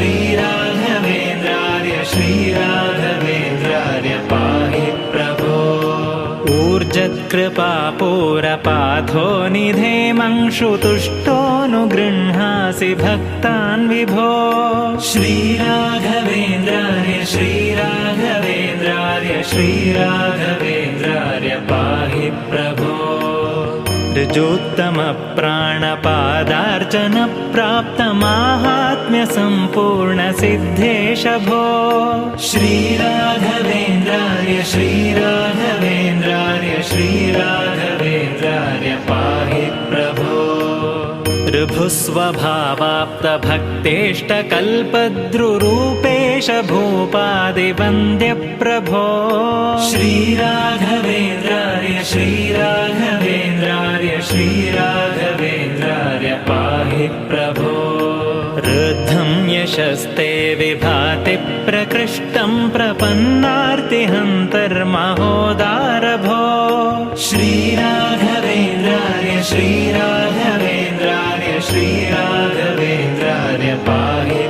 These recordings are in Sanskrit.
श्रीराघवेन्द्राय श्रीराघवेन्द्राय पाहि प्रभो। ऊर्जत्कृपापूरपाथो निधेमंशुतुष्टोऽनुगृह्णासि भक्तान् विभो। श्रीराघवेन्द्राय श्रीराघवेन्द्राय श्रीराघवेन्द्राय पाहि प्रभो ऋजोत्तमप्राणपादार्चनप्राप्तमाहात्म्यसम्पूर्णसिद्धेश भो श्रीराघवेन्द्राय श्रीराघवेन्द्राय श्रीराघवेन्द्राय पाहि प्रभो। ऋभुस्वभावाप्तभक्तेष्टकल्पद्रुरूपेश भूपादिवन्द्यप्रभो श्रीराघवेन्द्राय यशस्ते विभाति प्रकृष्टं प्रपन्नार्तिहन्तर्महोदारभो। श्रीराघवेन्द्राय श्रीराघवेन्द्राय पाहि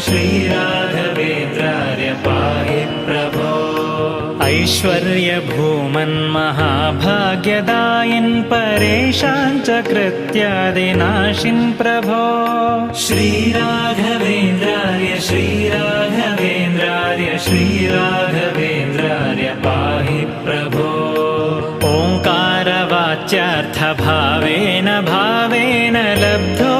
श्रीराघवेन्द्राय पाहि प्रभो। ऐश्वर्यभूमन्महाभाग्यदायिन् परेशान् च कृत्यादिनाशिन् प्रभो। श्रीराघवेन्द्राय श्रीराघवेन्द्राय श्रीराघवेन्द्राय पाहि प्रभो। ओङ्कारवाच्यार्थभावेन भावेन लब्धोदय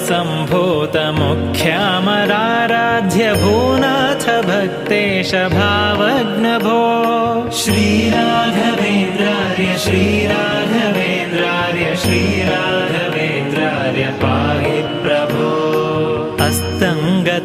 अम्भोजसम्भूतमुख्यामराराध्य भूनाथ भक्तेश भावग्नभो। श्रीराघवेन्द्राय श्रीराघवेन्द्राय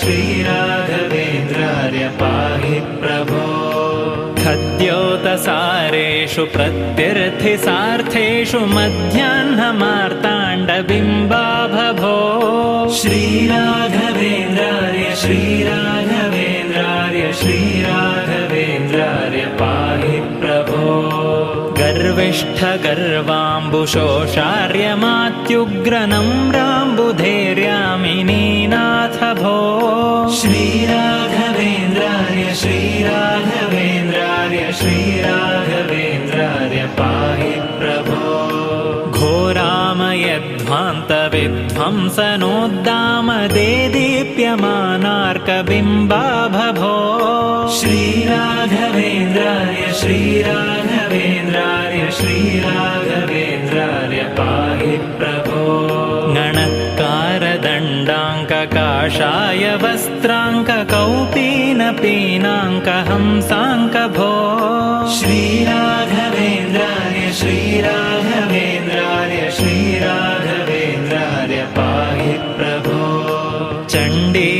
श्रीराघवेन्द्रार्य पाहि प्रभो। खद्योतसारेषु प्रत्यर्थिसार्थेषु मध्याह्नमार्ताण्डबिम्बाभभो श्रीराघवेन्द्रार्य श्रीराघवेन्द्रार्य गर्विष्ठगर्वाम्बुशोषार्यमात्युग्रनम्राम्बुधैर्यामिनीनाथ भो श्रीराघवेन्द्रार्य श्रीराघवेन्द्रार्य श्रीराघवेन्द्रार्य पाहि प्रभो। घोरामयध्वान्तविध्वंसनोद्दामदेदीप्यमानार्कबिम्बाभभो श्रीराघवेन्द्रार्य श्रीराघवेन्द्रार्य श्रीराघवेन्द्रार्य पाहि प्रभो। गणत्कारदण्डाङ्ककाषाय वस्त्राङ्ककौपीनपीनाङ्कहंसाङ्कभो श्रीराघवेन्द्रार्य श्रीराघवेन्द्रार्य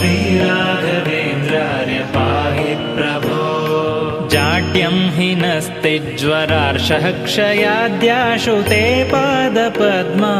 श्रीराघवेन्द्रार्य पाहि प्रभो। जाड्यं हि नस्ति ज्वरार्षः क्षयाद्याशु ते पादपद्मा